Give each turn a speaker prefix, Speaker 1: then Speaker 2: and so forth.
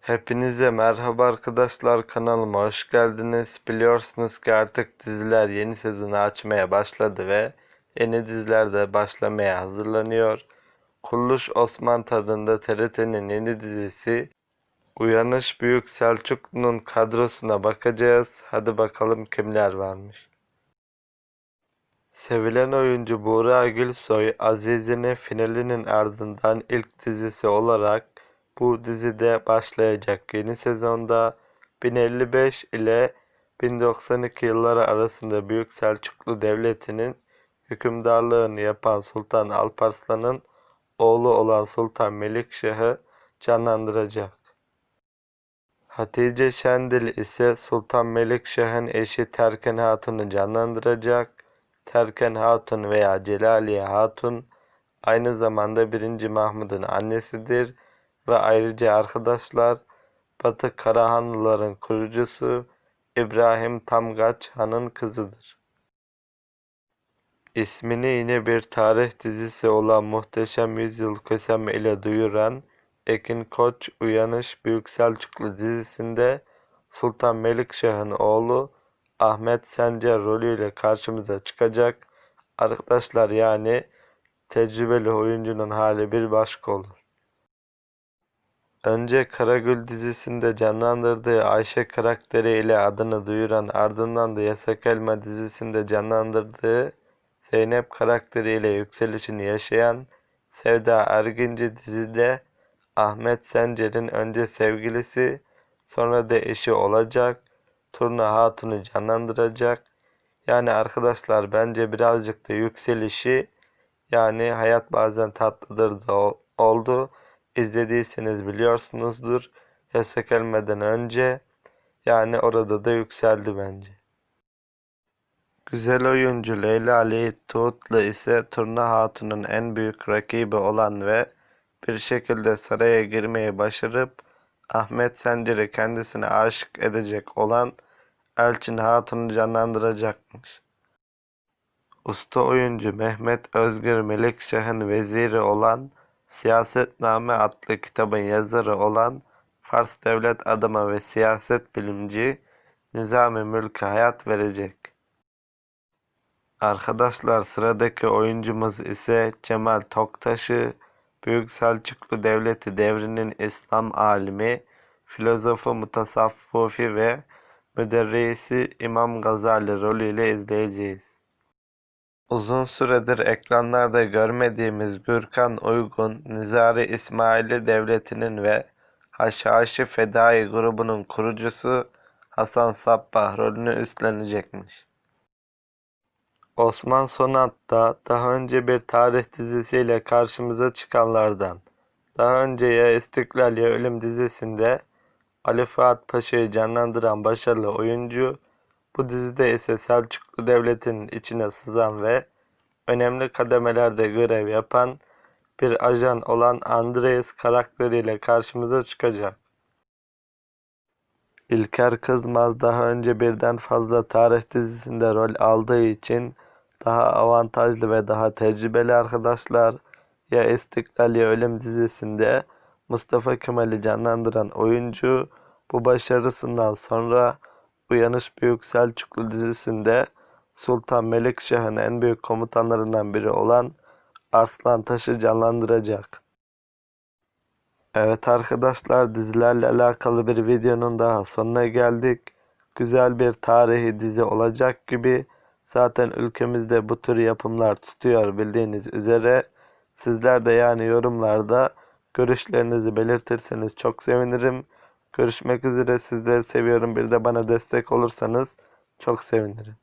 Speaker 1: Hepinize merhaba arkadaşlar kanalıma hoş geldiniz. Biliyorsunuz ki artık diziler yeni sezonu açmaya başladı ve yeni diziler de başlamaya hazırlanıyor. Kuruluş Osman tadında TRT'nin yeni dizisi Uyanış Büyük Selçuklu'nun kadrosuna bakacağız. Hadi bakalım kimler varmış. Sevilen oyuncu Buğra Gülsoy, Azize'nin finalinin ardından ilk dizisi olarak bu dizide başlayacak yeni sezonda 1055 ile 1092 yılları arasında Büyük Selçuklu Devleti'nin hükümdarlığını yapan Sultan Alparslan'ın oğlu olan Sultan Melikşah'ı canlandıracak. Hatice Şendil ise Sultan Melikşah'ın eşi Terken Hatun'u canlandıracak. Terken Hatun veya Celaliye Hatun aynı zamanda 1. Mahmud'un annesidir ve ayrıca arkadaşlar Batı Karahanlıların kurucusu İbrahim Tamgaç Han'ın kızıdır. İsmini yine bir tarih dizisi olan Muhteşem Yüzyıl Kösem ile duyuran Ekin Koç Uyanış Büyük Selçuklu dizisinde Sultan Melikşah'ın oğlu Ahmet Sencer rolüyle karşımıza çıkacak. Arkadaşlar yani tecrübeli oyuncunun hali bir başka olur. Önce Karagül dizisinde canlandırdığı Ayşe karakteri ile adını duyuran ardından da Yasak Elma dizisinde canlandırdığı Zeynep karakteriyle yükselişini yaşayan Sevda Erginci dizide Ahmet Sencer'in önce sevgilisi sonra da eşi olacak Turna Hatun'u canlandıracak. Yani arkadaşlar bence birazcık da yükselişi yani hayat bazen tatlıdır da oldu. İzlediyseniz biliyorsunuzdur. Yasak gelmeden önce yani orada da yükseldi bence. Güzel oyuncu Leyla Ali Tuğutlu ise Turna Hatun'un en büyük rakibi olan ve bir şekilde saraya girmeyi başarıp Ahmet Sencer'i kendisine aşık edecek olan Elçin Hatun'u canlandıracakmış. Usta oyuncu Mehmet Özgür Melikşah'ın veziri olan Siyasetname adlı kitabın yazarı olan Fars devlet adamı ve siyaset bilimci Nizami Mülk'e hayat verecek. Arkadaşlar sıradaki oyuncumuz ise Cemal Toktaş'ı Büyük Selçuklu Devleti devrinin İslam alimi, filozofu mutasavvufi ve müderrisi İmam Gazali rolüyle izleyeceğiz. Uzun süredir ekranlarda görmediğimiz Gürkan Uygun, Nizari İsmaili Devleti'nin ve Haşhaşi Fedai grubunun kurucusu Hasan Sabbah rolünü üstlenecekmiş. Osman Sonat da daha önce bir tarih dizisiyle karşımıza çıkanlardan. Daha önce ya İstiklal ya Ölüm dizisinde Ali Fuat Paşa'yı canlandıran başarılı oyuncu, bu dizide ise Selçuklu Devleti'nin içine sızan ve önemli kademelerde görev yapan bir ajan olan Andreas karakteriyle karşımıza çıkacak. İlker Kızmaz daha önce birden fazla tarih dizisinde rol aldığı için daha avantajlı ve daha tecrübeli arkadaşlar ya İstiklal ya Ölüm dizisinde Mustafa Kemal'i canlandıran oyuncu bu başarısından sonra Uyanış Büyük Selçuklu dizisinde Sultan Melikşah'ın en büyük komutanlarından biri olan Arslan Taş'ı canlandıracak. Evet arkadaşlar dizilerle alakalı bir videonun daha sonuna geldik. Güzel bir tarihi dizi olacak gibi zaten ülkemizde bu tür yapımlar tutuyor bildiğiniz üzere. Sizler de yani yorumlarda görüşlerinizi belirtirseniz çok sevinirim. Görüşmek üzere sizleri seviyorum bir de bana destek olursanız çok sevinirim.